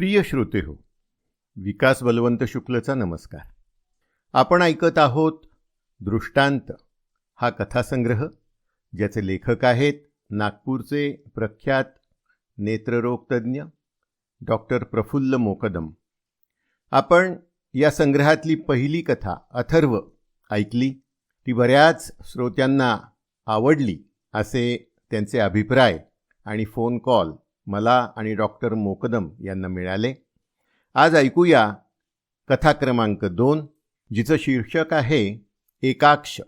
प्रिय श्रोते हो विकास बलवंत शुक्लचा नमस्कार. आपण ऐकत आहोत दृष्टांत. हा कथासंग्रह ज्याचे लेखक आहेत नागपूरचे प्रख्यात नेत्ररोगतज्ञ डॉक्टर प्रफुल्ल मोकदम. आपण या संग्रहातली पहिली कथा अथर्व ऐकली ती बऱ्याच श्रोत्यांना आवडली असे त्यांचे अभिप्राय आणि फोन कॉल मला आणि डॉक्टर मोकदम यांना मिळाले. आज ऐकूया कथा क्रमांक दोन जिचं शीर्षक आहे एकाक्ष.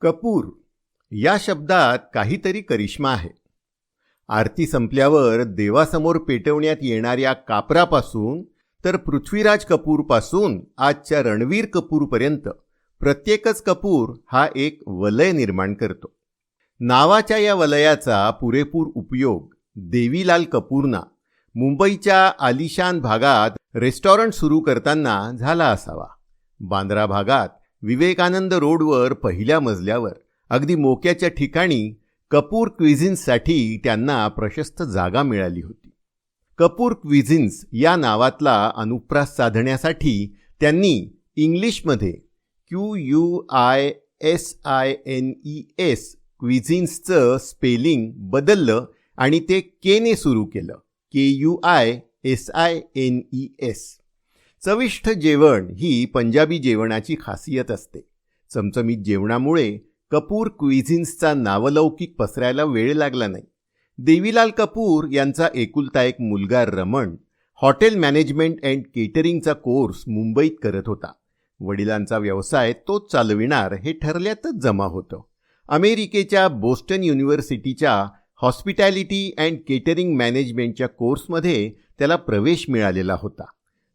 कपूर या शब्दात काहीतरी करिश्मा आहे. आरती संपल्यावर देवासमोर पेटवण्यात येणाऱ्या कापरापासून तर पृथ्वीराज कपूरपासून आजच्या रणवीर कपूरपर्यंत प्रत्येकच कपूर हा एक वलय निर्माण करतो. नावाच्या या वलयाचा पुरेपूर उपयोग देवीलाल कपूरना मुंबईच्या आलिशान भागात रेस्टॉरंट सुरू करताना झाला असावा. बांद्रा भागात विवेकानंद रोडवर पहिल्या मजल्यावर अगदी मोक्याच्या ठिकाणी कपूर क्विझिन्ससाठी त्यांना प्रशस्त जागा मिळाली होती. कपूर क्विझिन्स या नावातला अनुप्रास साधण्यासाठी त्यांनी इंग्लिशमध्ये Q U I S I N E S क्विझिन्सचं spelling बदललं आणि ते केने सुरू केलं. K U I S I N E S. चविष्ट जेवण ही पंजाबी जेवणाची खासियत असते. चमचमीत जेवणामुळे कपूर क्विझिन्सचा नावलौकिक पसरायला वेळ लागला नाही. देवीलाल कपूर यांचा एकुलता एक मुलगा रमण हॉटेल मॅनेजमेंट अँड केटरिंगचा कोर्स मुंबईत करत होता. वडिलांचा व्यवसाय तोच चालविणार हे ठरल्यातच जमा होतं. अमेरिकेच्या बोस्टन युनिव्हर्सिटीच्या हॉस्पिटॅलिटी अँड केटरिंग मॅनेजमेंटच्या कोर्समध्ये त्याला प्रवेश मिळालेला होता.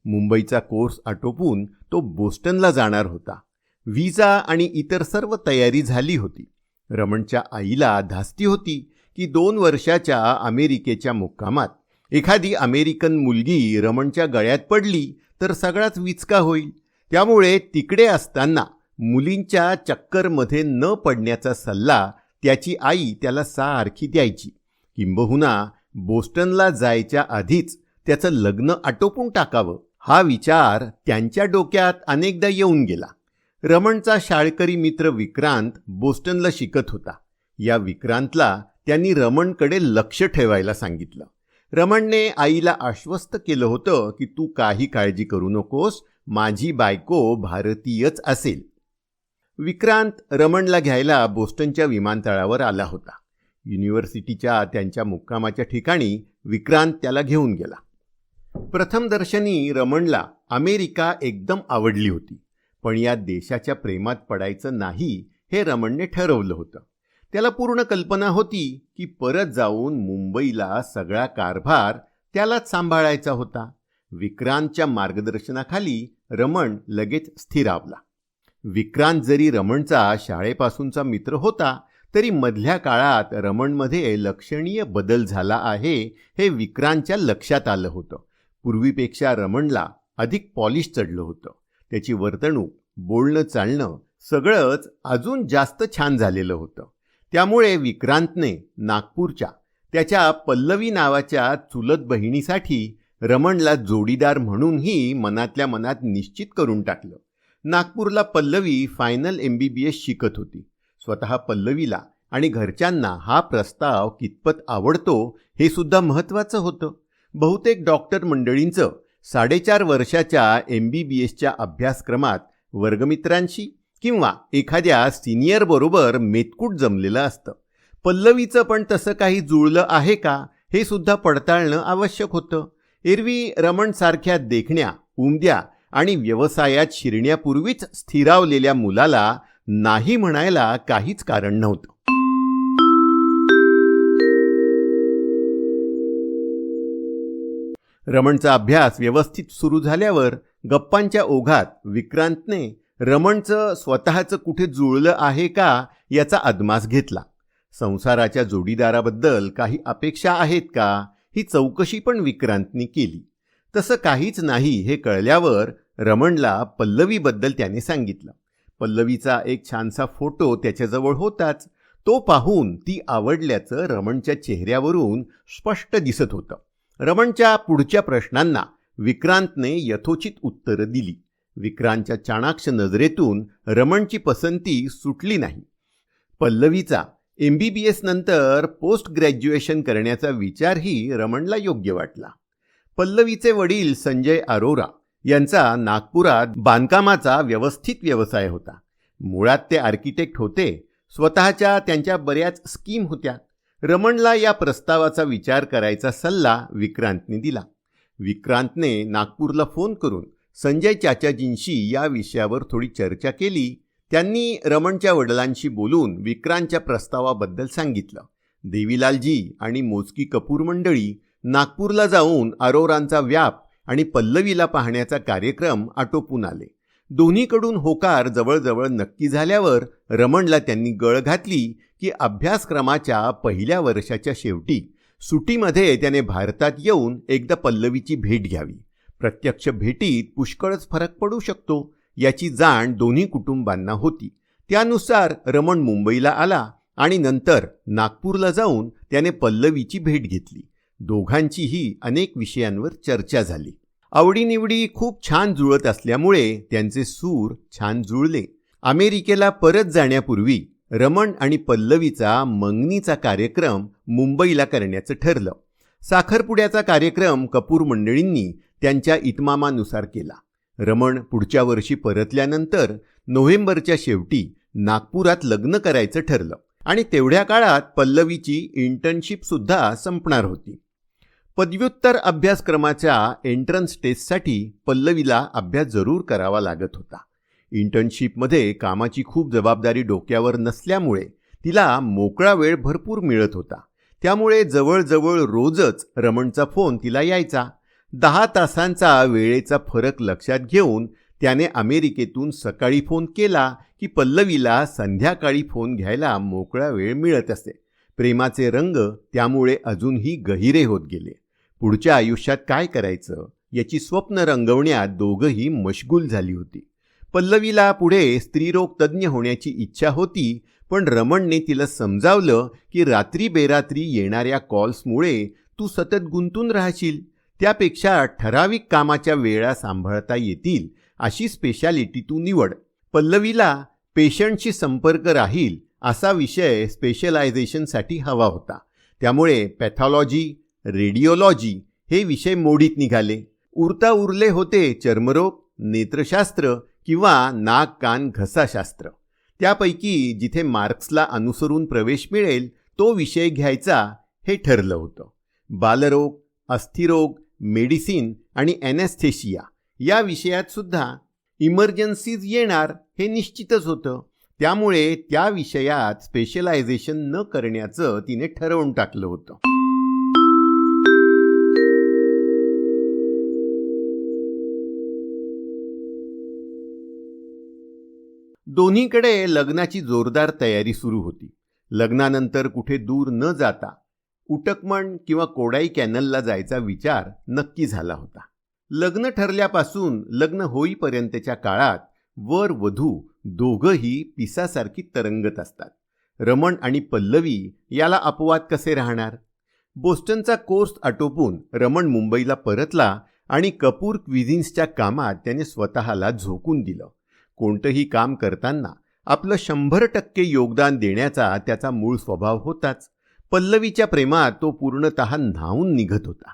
मुंबईचा कोर्स आटोपून तो बोस्टनला जाणार होता. व्हिसा आणि इतर सर्व तयारी झाली होती. रमणच्या आईला धास्ती होती. की दोन वर्षाच्या अमेरिकेच्या मुक्कामात एखादी अमेरिकन मुलगी रमणच्या गळ्यात पडली तर सगळाच विचका होईल. त्यामुळे तिकडे असताना मुलींच्या चक्करमध्ये न पडण्याचा सल्ला त्याची आई त्याला सारखी द्यायची. किंबहुना बोस्टनला जायच्या आधीच त्याचं लग्न आटोपून टाकावं हा विचार त्यांच्या डोक्यात अनेकदा येऊन गेला. रमणचा शाळकरी मित्र विक्रांत बोस्टनला शिकत होता. या विक्रांतला त्यांनी रमणकडे लक्ष ठेवायला सांगितलं. रमणने आईला आश्वस्त केलं होतं की तू काही काळजी करू नकोस माझी बायको भारतीयच असेल. विक्रांत रमणला घ्यायला बोस्टनच्या विमानतळावर आला होता. युनिव्हर्सिटीच्या त्यांच्या मुक्कामाच्या ठिकाणी विक्रांत त्याला घेऊन गेला. प्रथमदर्शनी रमणला अमेरिका एकदम आवडली होती पण या देशाच्या प्रेमात पडायचं नाही हे रमणने ठरवलं होतं. त्याला पूर्ण कल्पना होती की परत जाऊन मुंबईला सगळा कारभार त्यालाच सांभाळायचा होता. विक्रांतच्या मार्गदर्शनाखाली रमण लगेच स्थिरावला. विक्रांत जरी रमणचा शाळेपासूनचा मित्र होता तरी मधल्या काळात रमणमध्ये लक्षणीय बदल झाला आहे हे विक्रांतच्या लक्षात आलं होतं. पूर्वीपेक्षा रमणला अधिक पॉलिश चढलं होतं. त्याची वर्तणूक बोलणं चालणं सगळंच अजून जास्त छान झालेलं होतं. त्यामुळे विक्रांतने नागपूरच्या त्याच्या पल्लवी नावाच्या चुलत बहिणीसाठी रमणला जोडीदार म्हणूनही मनातल्या मनात निश्चित करून टाकलं. नागपूरला Pallavi final M B B S शिकत होती. स्वतः पल्लवीला आणि घरच्यांना हा प्रस्ताव कितपत आवडतो हे सुद्धा महत्त्वाचं होतं. बहुतेक डॉक्टर मंडळींचं साडेचार वर्षाच्या एम बी बी एसच्या अभ्यासक्रमात वर्गमित्रांशी किंवा एखाद्या सिनियरबरोबर मेतकूट जमलेलं असतं. पल्लवीचं पण तसं काही जुळलं आहे का हे सुद्धा पडताळणं आवश्यक होतं. एरवी रमणसारख्या देखण्या उमद्या आणि व्यवसायात शिरण्यापूर्वीच स्थिरावलेल्या मुलाला नाही म्हणायला काहीच कारण नव्हतं. रमणचा अभ्यास व्यवस्थित सुरू झाल्यावर गप्पांच्या ओघात विक्रांतने रमणचं स्वतःचं कुठे जुळलं आहे का याचा अदमास घेतला. संसाराच्या जोडीदाराबद्दल काही अपेक्षा आहेत का ही चौकशी पण विक्रांतनी केली. तसं काहीच नाही हे कळल्यावर रमणला पल्लवीबद्दल त्याने सांगितलं. पल्लवीचा एक छानसा फोटो त्याच्याजवळ होताच. तो पाहून ती आवडल्याचं रमणच्या चेहऱ्यावरून स्पष्ट दिसत होतं. रमणच्या पुढच्या प्रश्नांना विक्रांतने यथोचित उत्तरं दिली. विक्रांतच्या चाणाक्ष नजरेतून रमणची पसंती सुटली नाही. पल्लवीचा एम बी बी एस नंतर पोस्ट ग्रॅज्युएशन करण्याचा विचारही रमणला योग्य वाटला. पल्लवीचे वडील संजय अरोरा यांचा नागपुरात बांधकामाचा व्यवस्थित व्यवसाय होता. मुळात ते आर्किटेक्ट होते. स्वतःच्या त्यांच्या बऱ्याच स्कीम होत्या. रमणला या प्रस्तावाचा विचार करायचा सल्ला विक्रांतने दिला. विक्रांतने नागपूरला फोन करून संजय चाचाजींशी या विषयावर थोडी चर्चा केली. त्यांनी रमणच्या वडिलांशी बोलून विक्रांतच्या प्रस्तावाबद्दल सांगितलं. देवीलालजी आणि मोजकी कपूर मंडळी नागपूरला जाऊन अरोरांचा व्याप आणि पल्लवीला पाहण्याचा कार्यक्रम आटोपून आले. दोन्हीकडून होकार जवळजवळ नक्की झाल्यावर रमणला त्यांनी गळ घातली की अभ्यासक्रमाच्या पहिल्या वर्षाच्या शेवटी सुटीमध्ये त्याने भारतात येऊन एकदा पल्लवीची भेट घ्यावी. प्रत्यक्ष भेटीत पुष्कळच फरक पडू शकतो याची जाण दोन्ही कुटुंबांना होती. त्यानुसार रमण मुंबईला आला आणि नंतर नागपूरला जाऊन त्याने पल्लवीची भेट घेतली. दोघांचीही अनेक विषयांवर चर्चा झाली. आवडीनिवडी खूप छान जुळत असल्यामुळे त्यांचे सूर छान जुळले. अमेरिकेला परत जाण्यापूर्वी रमण आणि पल्लवीचा मंगनीचा कार्यक्रम मुंबईला करण्याचं ठरलं. साखरपुड्याचा कार्यक्रम कपूर मंडळींनी त्यांच्या इतमामानुसार केला. रमण पुढच्या वर्षी परतल्यानंतर नोव्हेंबरच्या शेवटी नागपुरात लग्न करायचं ठरलं आणि तेवढ्या काळात पल्लवीची इंटर्नशिपसुद्धा संपणार होती. पदव्युत्तर अभ्यासक्रमाच्या एंट्रन्स टेस्टसाठी पल्लवीला अभ्यास जरूर करावा लागत होता. इंटर्नशिपमध्ये कामाची खूप जबाबदारी डोक्यावर नसल्यामुळे तिला मोकळा वेळ भरपूर मिळत होता. त्यामुळे जवळजवळ रोजच रमणचा फोन तिला यायचा. दहा तासांचा वेळेचा फरक लक्षात घेऊन त्याने अमेरिकेतून सकाळी फोन केला की पल्लवीला संध्याकाळी फोन घ्यायला मोकळा वेळ मिळत असे. प्रेमाचे रंग त्यामुळे अजूनही गहिरे होत गेले. पुढच्या आयुष्यात काय करायचं? याची स्वप्न रंगवण्यात दोघंही मशगूल झाली होती. पल्लवीला पुढे स्त्रीरोग तज्ज्ञ होण्याची इच्छा होती पण रमणने तिला समजावलं की रात्री बेरात्री येणाऱ्या कॉल्समुळे तू सतत गुंतून राहशील. त्यापेक्षा ठराविक कामाच्या वेळा सांभाळता येतील अशी स्पेशालिटी तू निवड. पल्लवीला पेशंटशी संपर्क राहील असा विषय स्पेशलायझेशनसाठी हवा होता. त्यामुळे पॅथॉलॉजी रेडिओलॉजी हे विषय मोडीत निघाले. उरता उरले होते चर्मरोग नेत्रशास्त्र किंवा नाक कान घसाशास्त्र. त्यापैकी जिथे मार्क्सला अनुसरून प्रवेश मिळेल तो विषय घ्यायचा हे ठरलं होतं. बालरोग अस्थिरोग मेडिसिन आणि ॲनेस्थेशिया या विषयात सुद्धा इमर्जन्सीज येणार हे निश्चितच होतं. त्यामुळे त्या विषयात स्पेशलायझेशन न करण्याचं तिने ठरवून टाकलं होतं. दोन्हीकडे लग्नाची जोरदार तयारी सुरू होती. लग्नानंतर कुठे दूर न जाता उटकमण किंवा कोडाई कॅनलला जायचा विचार नक्की झाला होता. लग्न ठरल्यापासून लग्न होईपर्यंतच्या काळात वर वधू दोघंही पिसासारखी तरंगत असतात. रमण आणि पल्लवी याला अपवाद कसे राहणार? बोस्टनचा कोर्स आटोपून रमण मुंबईला परतला आणि कपूर क्विझिन्सच्या कामात त्याने स्वतःला झोकून दिलं. कोणतंही काम करताना आपलं शंभर टक्के योगदान देण्याचा त्याचा मूळ स्वभाव होताच. पल्लवीच्या प्रेमात तो पूर्णत न्हावून निघत होता.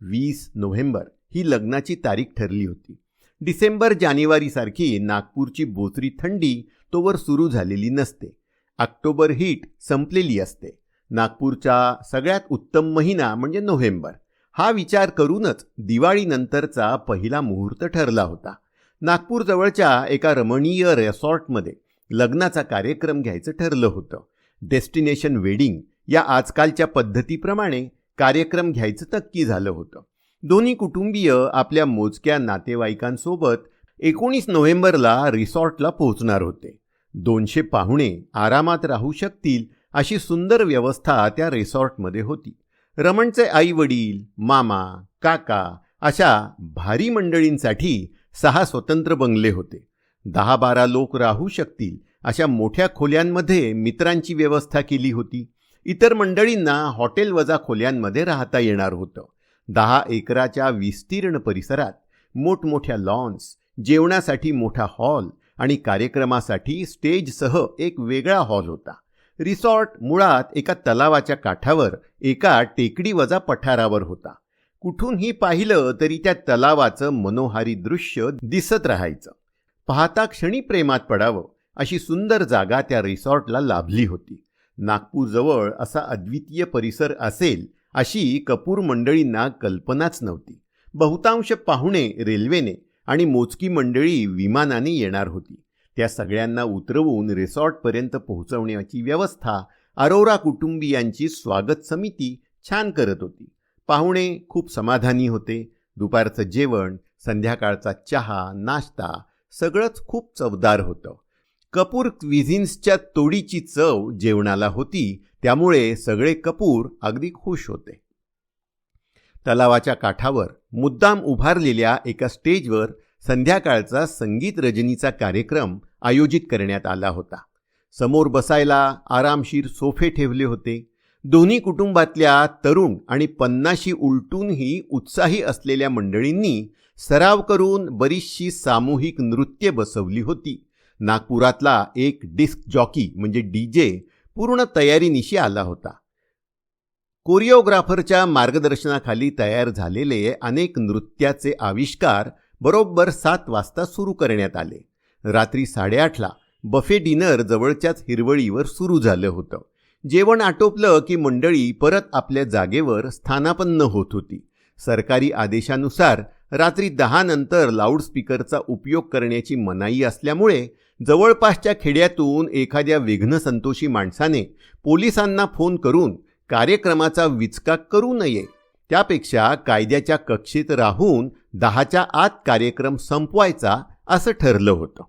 वीस नोव्हेंबर ही लग्नाची तारीख ठरली होती. डिसेंबर जानेवारीसारखी नागपूरची बोचरी थंडी तोवर सुरू झालेली नसते. ऑक्टोबर हीट संपलेली असते. नागपूरचा सगळ्यात उत्तम महिना म्हणजे नोव्हेंबर. हा विचार करूनच दिवाळीनंतरचा पहिला मुहूर्त ठरला होता. नागपूरजवळच्या एका रमणीय रेसॉर्टमध्ये लग्नाचा कार्यक्रम घ्यायचं ठरलं होतं. डेस्टिनेशन वेडिंग या आजकालच्या पद्धतीप्रमाणे कार्यक्रम घ्यायचं नक्की झालं होतं. दोन्ही कुटुंबीय आपल्या मोजक्या नातेवाईकांसोबत एकोणीस नोव्हेंबरला रिसॉर्टला पोहोचणार होते. दोनशे पाहुणे आरामात राहू शकतील अशी सुंदर व्यवस्था त्या रिसॉर्टमध्ये होती. रमणचे आई वडील मामा काका अशा भारी मंडळींसाठी सहा स्वतंत्र बंगले होते. दहा बारा लोक राहू शकतील अशा मोठ्या खोल्यांमध्ये मित्रांची व्यवस्था केली होती. इतर मंडळींना हॉटेल वजा खोल्यांमध्ये राहता येणार होतं. दहा एकराच्या विस्तीर्ण परिसरात मोठमोठ्या लॉन्स जेवणासाठी मोठा हॉल आणि कार्यक्रमासाठी स्टेजसह एक वेगळा हॉल होता. रिसॉर्ट मुळात एका तलावाच्या काठावर एका टेकडी वजा पठारावर होता. कुठूनही पाहिलं तरी त्या तलावाचं मनोहारी दृश्य दिसत राहायचं. पाहता क्षणी प्रेमात पडावं अशी सुंदर जागा त्या रिसॉर्टला लाभली होती. नागपूरजवळ असा अद्वितीय परिसर असेल अशी कपूर मंडळींना कल्पनाच नव्हती. बहुतांश पाहुणे रेल्वेने आणि मोजकी मंडळी विमानाने येणार होती. त्या सगळ्यांना उतरवून रिसॉर्टपर्यंत पोहोचवण्याची व्यवस्था अरोरा कुटुंबियांची स्वागत समिती छान करत होती. पाहुणे खूप समाधानी होते. दुपारचं जेवण संध्याकाळचा चहा नाश्ता सगळंच खूप चवदार होतं. कपूर क्विझिन्सच्या तोडीची चव जेवणाला होती त्यामुळे सगळे कपूर अगदी खुश होते. तलावाच्या काठावर मुद्दाम उभारलेल्या एका स्टेजवर संध्याकाळचा संगीत रजनीचा कार्यक्रम आयोजित करण्यात आला होता. समोर बसायला आरामशीर सोफे ठेवले होते. दोन्ही कुटुंबातल्या तरुण आणि पन्नाशी उलटूनही उत्साही असलेल्या मंडळींनी सराव करून बरीचशी सामूहिक नृत्य बसवली होती. नागपुरातला एक डिस्क जॉकी म्हणजे डी जे पूर्ण तयारीनिशी आला होता. कोरिओग्राफरच्या मार्गदर्शनाखाली तयार झालेले अनेक नृत्याचे आविष्कार बरोबर सात वाजता सुरू करण्यात आले. रात्री साडेआठला बफे डिनर जवळच्याच हिरवळीवर सुरू झालं होतं. जेवण आटोपलं की मंडळी परत आपल्या जागेवर स्थानापन्न होत होती. सरकारी आदेशानुसार रात्री दहा नंतर लाऊडस्पीकरचा उपयोग करण्याची मनाई असल्यामुळे जवळपासच्या खेड्यातून एखाद्या विघ्नसंतोषी माणसाने पोलिसांना फोन करून कार्यक्रमाचा विचका करू नये. त्यापेक्षा कायद्याच्या कक्षेत राहून दहाच्या आत कार्यक्रम संपवायचा असं ठरलं होतं.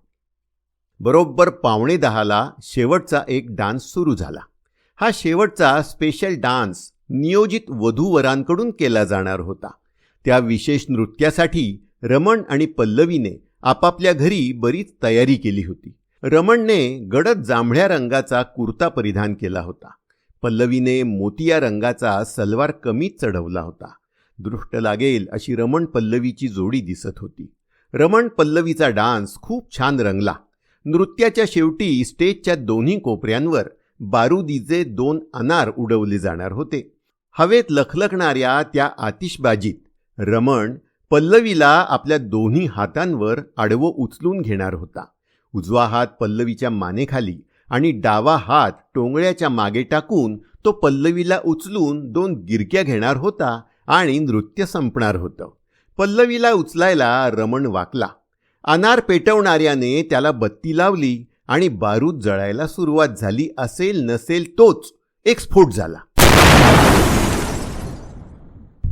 बरोबर पावणे दहाला शेवटचा एक डान्स सुरू झाला. हा शेवटचा स्पेशल डान्स नियोजित वधूवरांकडून केला जाणार होता. त्या विशेष नृत्यासाठी रमण आणि पल्लवीने आपापल्या घरी बरीच तयारी केली होती. रमणने गडद जांभळ्या रंगाचा कुर्ता परिधान केला होता. पल्लवीने मोतिया रंगाचा सलवार कमीच चढवला होता. दृष्ट लागेल अशी रमण पल्लवीची जोडी दिसत होती. रमण पल्लवीचा डान्स खूप छान रंगला. नृत्याच्या शेवटी स्टेजच्या दोन्ही कोपऱ्यांवर बारुदीचे दोन अनार उडवले जाणार होते. हवेत लखलखणाऱ्या त्या आतिषबाजीत रमण पल्लवीला आपल्या दोन्ही हातांवर आडवं उचलून घेणार होता. उजवा हात पल्लवीच्या मानेखाली आणि डावा हात टोंगळ्याच्या मागे टाकून तो पल्लवीला उचलून दोन गिरक्या घेणार होता आणि नृत्य संपणार होतं. पल्लवीला उचलायला रमण वाकला. अनार पेटवणाऱ्याने त्याला बत्ती लावली आणि बारूद जळायला सुरुवात झाली. असेल नसेल तोच एक स्फोट झाला.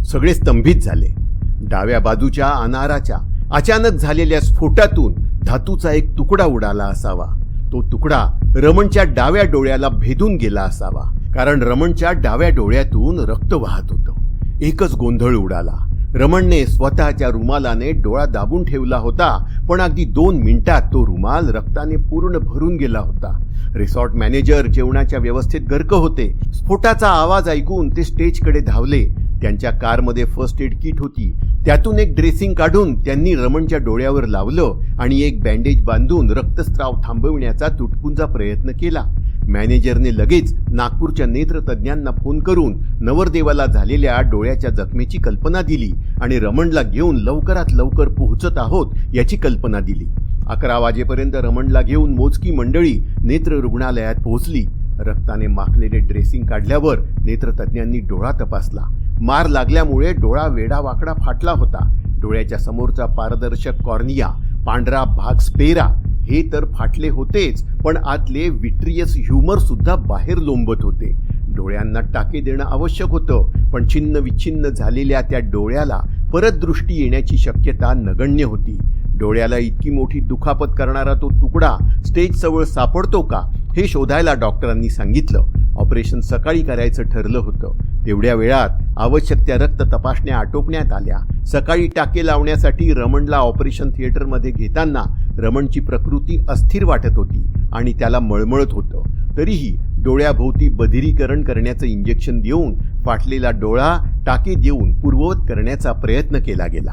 सगळे स्तंभित झाले. डाव्या बाजूच्या अनाराच्या अचानक झालेल्या स्फोटातून धातूचा एक तुकडा उडाला असावा. तो तुकडा रमणच्या डाव्या डोळ्याला भेदून गेला असावा कारण रमणच्या डाव्या डोळ्यातून रक्त वाहत होतं. एकच गोंधळ उडाला. रमणने स्वतःच्या रुमालाने डोळा दाबून ठेवला होता पण अगदी दोन मिनिटात तो रुमाल रक्ताने पूर्ण भरून गेला होता. रिसॉर्ट मॅनेजर जेवणाच्या व्यवस्थेत गर्क होते. स्फोटाचा आवाज ऐकून ते स्टेजकडे धावले. त्यांच्या कारमध्ये फर्स्ट एड किट होती. त्यातून एक ड्रेसिंग काढून त्यांनी रमणच्या डोळ्यावर लावलं आणि एक बँडेज बांधून रक्तस्राव थांबविण्याचा तुटपुंजा प्रयत्न केला. मॅनेजरने लगेच नागपूरच्या नेत्रतज्ञांना फोन करून नवरदेवाला झालेल्या डोळ्याच्या जखमेची कल्पना दिली आणि रमणला घेऊन लवकरात लवकर पोहोचत आहोत याची कल्पना दिली. अकरा वाजेपर्यंत रमणला घेऊन मोजकी मंडळी नेत्र रुग्णालयात पोहोचली. रक्ताने माखलेले ड्रेसिंग काढल्यावर नेत्रतज्ञांनी डोळा तपासला. मार लागल्यामुळे डोळा वेडा वाकडा फाटला होता. डोळ्याच्या समोरचा पारदर्शक कॉर्निया पांढरा भाग स्पेरा हे तर फाटले होतेच पण आतले विट्रियस ह्युमर सुद्धा बाहेर लोंबत होते. डोळ्यांना टाके देणं आवश्यक होतं पण छिन्न विच्छिन्न झालेल्या त्या डोळ्याला परत दृष्टी येण्याची शक्यता नगण्य होती. डोळ्याला इतकी मोठी दुखापत करणारा तो तुकडा स्टेज जवळ सापडतो का हे शोधायला डॉक्टरांनी सांगितलं. ऑपरेशन सकाळी करायचं ठरलं होतं. तेवढ्या वेळात आवश्यक त्या रक्त तपासण्या आटोपण्यात आल्या. सकाळी टाके लावण्यासाठी रमणला ऑपरेशन थिएटरमध्ये घेताना रमणची प्रकृती अस्थिर वाटत होती आणि त्याला मळमळत होतं. तरीही डोळ्याभोवती बधिरीकरण करण्याचं इंजेक्शन देऊन फाटलेला डोळा टाके देऊन पूर्ववत करण्याचा प्रयत्न केला गेला.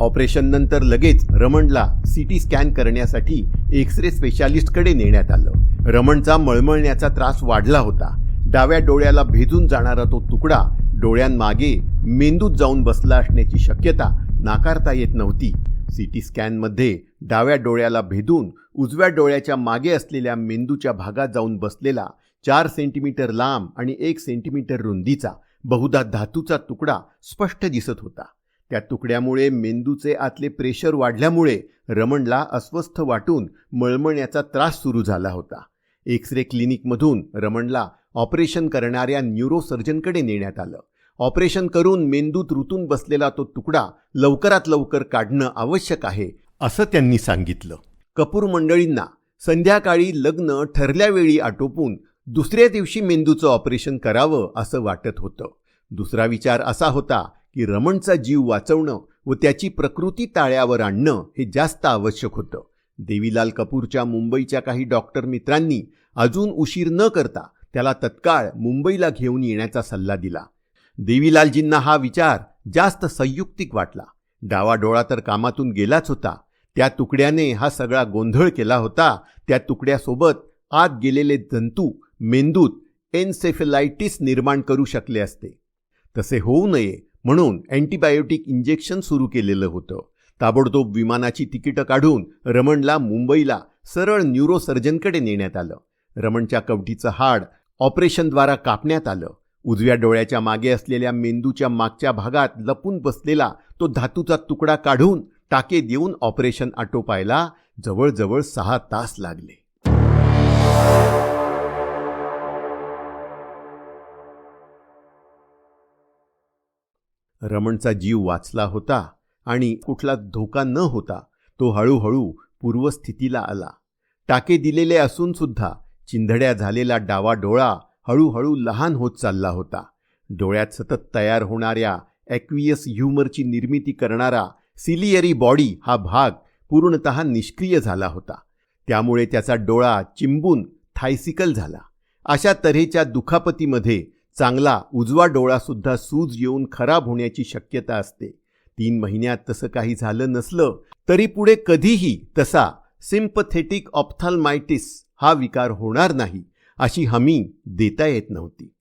ऑपरेशन नंतर लगेच रमणला सीटी स्कॅन करण्यासाठी एक्स रे स्पेशालिस्टकडे नेण्यात आलं. रमणचा मळमळण्याचा त्रास वाढला होता. डाव्या डोळ्याला भेदून जाणारा तो तुकडा डोळ्यांमागे मेंदूत जाऊन बसला असण्याची शक्यता नाकारता येत नव्हती. सिटी स्कॅनमध्ये डाव्या डोळ्याला भेदून उजव्या डोळ्याच्या मागे असलेल्या मेंदूच्या भागात जाऊन बसलेला चार सेंटीमीटर लांब आणि एक सेंटीमीटर रुंदीचा बहुधा धातूचा तुकडा स्पष्ट दिसत होता. त्या तुकड्यामुळे मेंदूचे आतले प्रेशर वाढल्यामुळे रमणला अस्वस्थ वाटून मळमळण्याचा त्रास सुरू झाला होता. एक्स रे क्लिनिकमधून रमणला ऑपरेशन करणाऱ्या न्यूरोसर्जनकडे नेण्यात आलं. ऑपरेशन करून मेंदूत रुतून बसलेला तो तुकडा लवकरात लवकर काढणं आवश्यक आहे असं त्यांनी सांगितलं. कपूर मंडळींना संध्याकाळी लग्न ठरल्या वेळी आटोपून दुसऱ्या दिवशी मेंदूचं ऑपरेशन करावं असं वाटत होतं. दुसरा विचार असा होता की रमणचा जीव वाचवणं व त्याची प्रकृती ताळ्यावर आणणं हे जास्त आवश्यक होतं. देवीलाल कपूरच्या मुंबईच्या काही डॉक्टर मित्रांनी अजून उशीर न करता त्याला तत्काळ मुंबईला घेऊन येण्याचा सल्ला दिला. देवीलालजींना हा विचार जास्त संयुक्तिक वाटला. डावा डोळा तर कामातून गेलाच होता. त्या तुकड्याने हा सगळा गोंधळ केला होता. त्या तुकड्यासोबत आत गेलेले जंतू मेंदूत एन्सेफेलायटिस निर्माण करू शकले असते. तसे होऊ नये म्हणून अँटीबायोटिक इंजेक्शन सुरू केलेलं होतं. ताबडतोब विमानाची तिकीटं काढून रमणला मुंबईला सरळ न्यूरोसर्जनकडे नेण्यात आलं. रमणच्या कवटीचं हाड ऑपरेशनद्वारा कापण्यात आलं. उजव्या डोळ्याच्या मागे असलेल्या मेंदूच्या मागच्या भागात लपून बसलेला तो धातूचा तुकडा काढून टाके देऊन ऑपरेशन आटोपायला जवळजवळ सहा तास लागले. रमणचा जीव वाचला होता आणि कुठला धोका न होता तो हळूहळू पूर्वस्थितीला आला. टाके दिलेले असून सुद्धा चिंधड्या झालेला डावा डोळा हळूहळू लहान होत चालला होता. डोळ्यात सतत तयार होणाऱ्या ॲक्वियस ह्युमरची निर्मिती करणारा सिलियरी बॉडी हा भाग पूर्णत निष्क्रिय झाला होता. त्यामुळे त्याचा डोळा चिंबून थायसिकल झाला. अशा तऱ्हेच्या दुखापतीमध्ये चांगला उजवा डोळासुद्धा सूज येऊन खराब होण्याची शक्यता असते. तीन महिन्यात तसं काही झालं नसलं तरी पुढे कधीही तसा सिम्पथेटिक ऑप्थाल्मायटिस हा विकार होणार नाही अशी हमी देता येत नव्हती.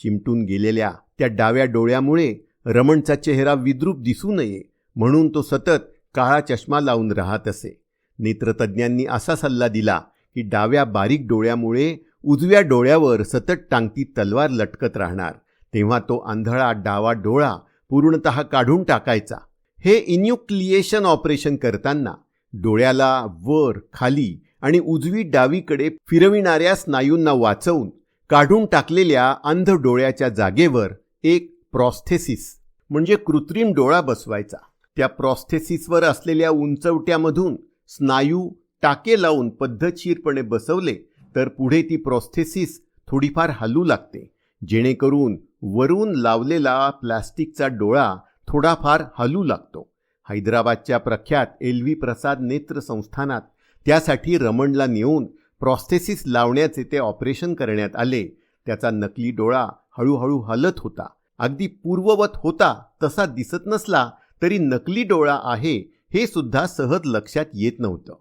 चिमटून गेलेल्या त्या डाव्या डोळ्यामुळे रमणचा चेहरा विद्रूप दिसू नये म्हणून तो सतत काळा चष्मा लावून राहत असे. नेत्रतज्ञांनी असा सल्ला दिला की डाव्या बारीक डोळ्यामुळे उजव्या डोळ्यावर सतत टांगती तलवार लटकत राहणार. तेव्हा तो आंधळा डावा डोळा पूर्णत काढून टाकायचा. हे इन्युक्लिएशन ऑपरेशन करताना डोळ्याला वर खाली आणि उजवी डावीकडे फिरविणाऱ्या स्नायूंना वाचवून काढून टाकलेल्या अंध डोळ्याच्या जागेवर एक प्रॉस्थेसिस म्हणजे कृत्रिम डोळा बसवायचा. त्या प्रॉस्थेसिसवर असलेल्या उंचवट्यामधून स्नायू टाके लावून पद्धतशीरपणे बसवले तर पुढे ती प्रॉस्थेसिस थोडीफार हलू लागते जेणेकरून वरून लावलेला प्लास्टिकचा डोळा थोडाफार हलू लागतो. हैदराबादच्या प्रख्यात एल व्ही प्रसाद नेत्र संस्थानात त्यासाठी रमणला नेऊन प्रॉस्थेसिस लावण्याचे ते ऑपरेशन करण्यात आले. त्याचा नकली डोळा हळूहळू हलत होता. अगदी पूर्ववत होता तसा दिसत नसला तरी नकली डोळा आहे हे सुद्धा सहज लक्षात येत नव्हतं.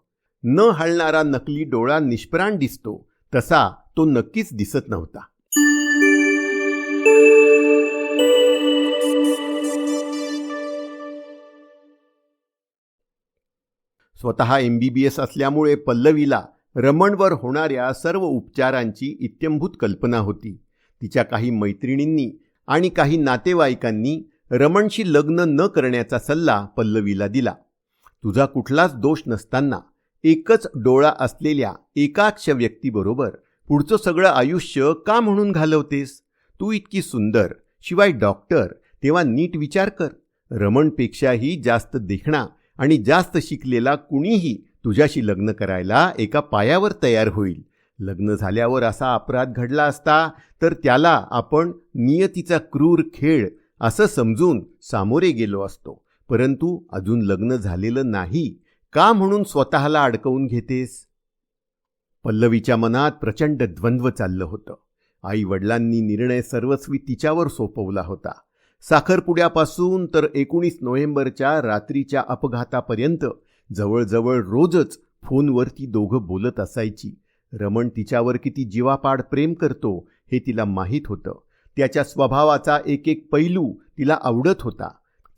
न हलणारा नकली डोळा निष्प्राण दिसतो तसा तो नक्कीच दिसत नव्हता. स्वतः एम बी बी एस असल्यामुळे पल्लवीला रमणवर होणाऱ्या सर्व उपचारांची इत्यंभूत कल्पना होती. तिच्या काही मैत्रिणींनी आणि काही नातेवाईकांनी रमणशी लग्न न करण्याचा सल्ला पल्लवीला दिला. तुझा कुठलाच दोष नसताना एकच डोळा असलेल्या एकाक्ष व्यक्तीबरोबर पुढचं सगळं आयुष्य का म्हणून घालवतेस? तू इतकी सुंदर शिवाय डॉक्टर तेव्हा नीट विचार कर. रमणपेक्षाही जास्त देखणा आणि जास्त शिकलेला कुणीही तुझ्याशी लग्न करायला एका पायावर तयार होईल. लग्न झाल्यावर असा अपराध घडला असता तर त्याला आपण नियतीचा क्रूर खेळ असं समजून सामोरे गेलो असतो. परंतु अजून लग्न झालेलं नाही. का म्हणून स्वतःला अडकवून घेतेस? पल्लवीच्या मनात प्रचंड द्वंद्व चाललं होतं. आई वडिलांनी निर्णय सर्वस्वी तिच्यावर सोपवला होता. साखरपुड्यापासून तर एकोणीस नोव्हेंबरच्या रात्रीच्या अपघातापर्यंत जवळजवळ रोजच फोनवरती दोघं बोलत असायची. रमण तिच्यावर किती जीवापाड प्रेम करतो हे तिला माहीत होतं. त्याच्या स्वभावाचा एक एक पैलू तिला आवडत होता.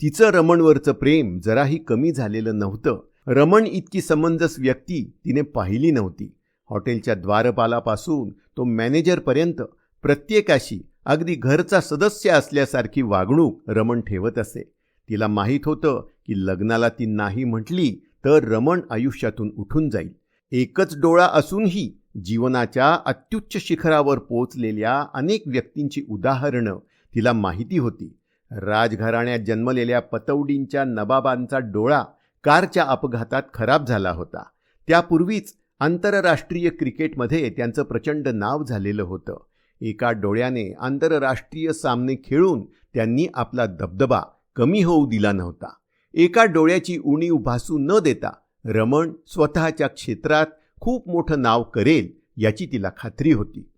तिचं रमणवरचं प्रेम जराही कमी झालेलं नव्हतं. रमण इतकी समंजस व्यक्ती तिने पाहिली नव्हती. हॉटेलच्या द्वारपालापासून तो मॅनेजरपर्यंत प्रत्येकाशी अगदी घरचा सदस्य असल्यासारखी वागणूक रमण ठेवत असे. तिला माहीत होतं की लग्नाला ती नाही म्हटली तर रमण आयुष्यातून उठून जाईल. एकच डोळा असूनही जीवनाच्या अत्युच्च शिखरावर पोचलेल्या अनेक व्यक्तींची उदाहरणं तिला माहिती होती. राजघराण्यात जन्मलेल्या पतौडींच्या नबाबांचा डोळा कारच्या अपघातात खराब झाला होता. त्यापूर्वीच आंतरराष्ट्रीय क्रिकेटमध्ये त्यांचं प्रचंड नाव झालेलं होतं. एका डोळ्याने आंतरराष्ट्रीय सामने खेळून त्यांनी आपला दबदबा कमी होऊ दिला नव्हता. एका डोळ्याची उणीव भासू न देता रमण स्वतःच्या क्षेत्रात खूप मोठं नाव करेल याची तिला खात्री होती.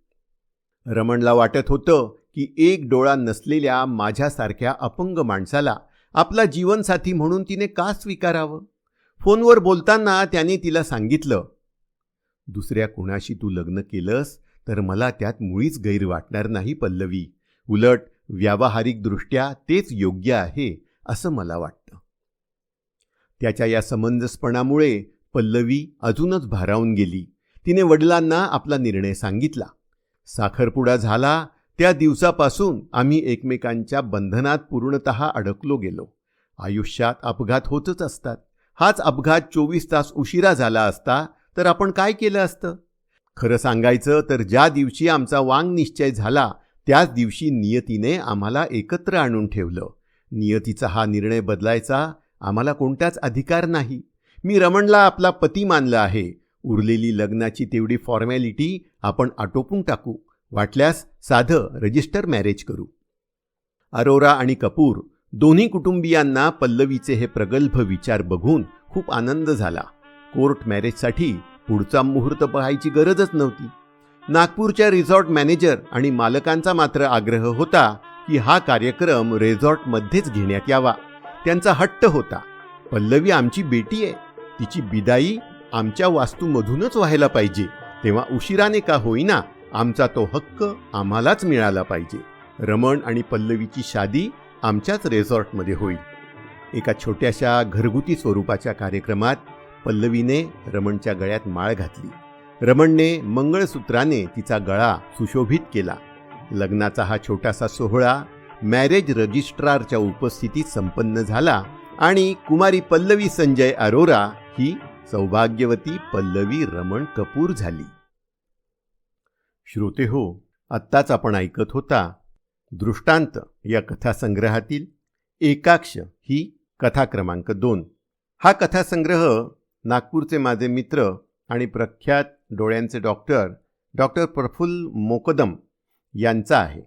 रमणला वाटत होतं की एक डोळा नसलेल्या माझ्यासारख्या अपंग माणसाला आपला जीवनसाथी म्हणून तिने का स्वीकारावं? फोनवर बोलताना त्याने तिला सांगितलं दुसऱ्या कुणाशी तू लग्न केलंस? तर मला त्यात मुळीच गैर वाटणार नाही पल्लवी. उलट व्यावहारिकदृष्ट्या तेच योग्य आहे असं मला वाटतं. त्याच्या या समंजसपणामुळे पल्लवी अजूनच भारावून गेली. तिने वडिलांना आपला निर्णय सांगितला. साखरपुडा झाला त्या दिवसापासून आम्ही एकमेकांच्या बंधनात पूर्णत अडकलो गेलो. आयुष्यात अपघात होतच असतात. हाच अपघात चोवीस तास उशिरा झाला असता तर आपण काय केलं असतं? खरं सांगायचं तर ज्या दिवशी आमचा वांग निश्चय झाला त्याच दिवशी नियतीने आम्हाला एकत्र आणून ठेवलं. नियतीचा हा निर्णय बदलायचा आम्हाला कोणताच अधिकार नाही. मी रमणला आपला पती मानलं आहे. उरलेली लग्नाची तेवढी फॉर्मॅलिटी आपण आटोपून टाकू. वाटल्यास साधं रजिस्टर मॅरेज करू. अरोरा आणि कपूर दोन्ही कुटुंबियांना पल्लवीचे हे प्रगल्भ विचार बघून खूप आनंद झाला. कोर्ट मॅरेजसाठी पुढचा मुहूर्त पाहायची गरजच नव्हती. नागपूरच्या रिसॉर्ट मॅनेजर आणि मालकांचा मात्र आग्रह होता की हा कार्यक्रम रेझॉर्टमध्येच घेण्यात यावा. त्यांचा हट्ट होता. पल्लवी आमची बेटी आहे. तिची बिदाई आमच्या वास्तूमधूनच व्हायला पाहिजे. तेव्हा उशिराने का होईना आमचा तो हक्क आम्हालाच मिळाला पाहिजे. रमण आणि पल्लवीची शादी आमच्याच रेझॉर्टमध्ये होईल. एका छोट्याशा घरगुती स्वरूपाच्या कार्यक्रमात पल्लवीने रमणच्या गळ्यात माळ घातली. रमणने मंगळसूत्राने तिचा गळा सुशोभित केला. लग्नाचा हा छोटासा सोहळा मॅरेज रजिस्ट्रारच्या उपस्थितीत संपन्न झाला आणि कुमारी पल्लवी संजय अरोरा ही सौभाग्यवती पल्लवी रमण कपूर झाली. श्रोते हो आत्ताच आपण ऐकत होता दृष्टांत या कथासंग्रहातील एकाक्ष ही कथा क्रमांक दोन. हा कथासंग्रह नागपूरचे माझे मित्र आणि प्रख्यात डोळ्यांचे डॉक्टर डॉक्टर प्रफुल्ल मोकदम यांचा आहे.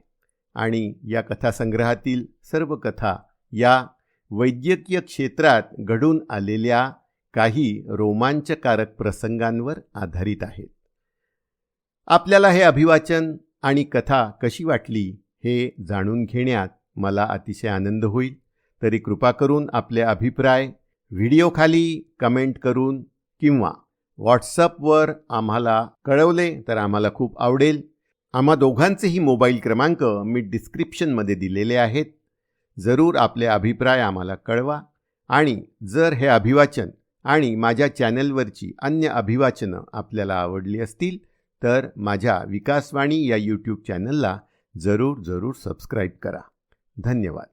आणि या कथासंग्रहातील सर्व कथा या वैद्यकीय क्षेत्रात घडून आलेल्या काही रोमांचकारक प्रसंगांवर आधारित आहेत. आपल्याला हे अभिवाचन आणि कथा कशी वाटली हे जाणून घेण्यात मला अतिशय आनंद होईल. तरी कृपा करून आपले अभिप्राय व्हिडिओखाली कमेंट करून किंवा व्हॉट्सअपवर आम्हाला कळवले तर आम्हाला खूप आवडेल. आम्हा दोघांचेही मोबाईल क्रमांक मी डिस्क्रिप्शनमध्ये दिलेले आहेत. जरूर आपले अभिप्राय आम्हाला कळवा आणि जर हे अभिवाचन आणि माझ्या चॅनलवरची अन्य अभिवाचनं आपल्याला आवडली असतील तर माझ्या विकासवाणी या यूट्यूब चॅनलला जरूर जरूर सबस्क्राईब करा. धन्यवाद.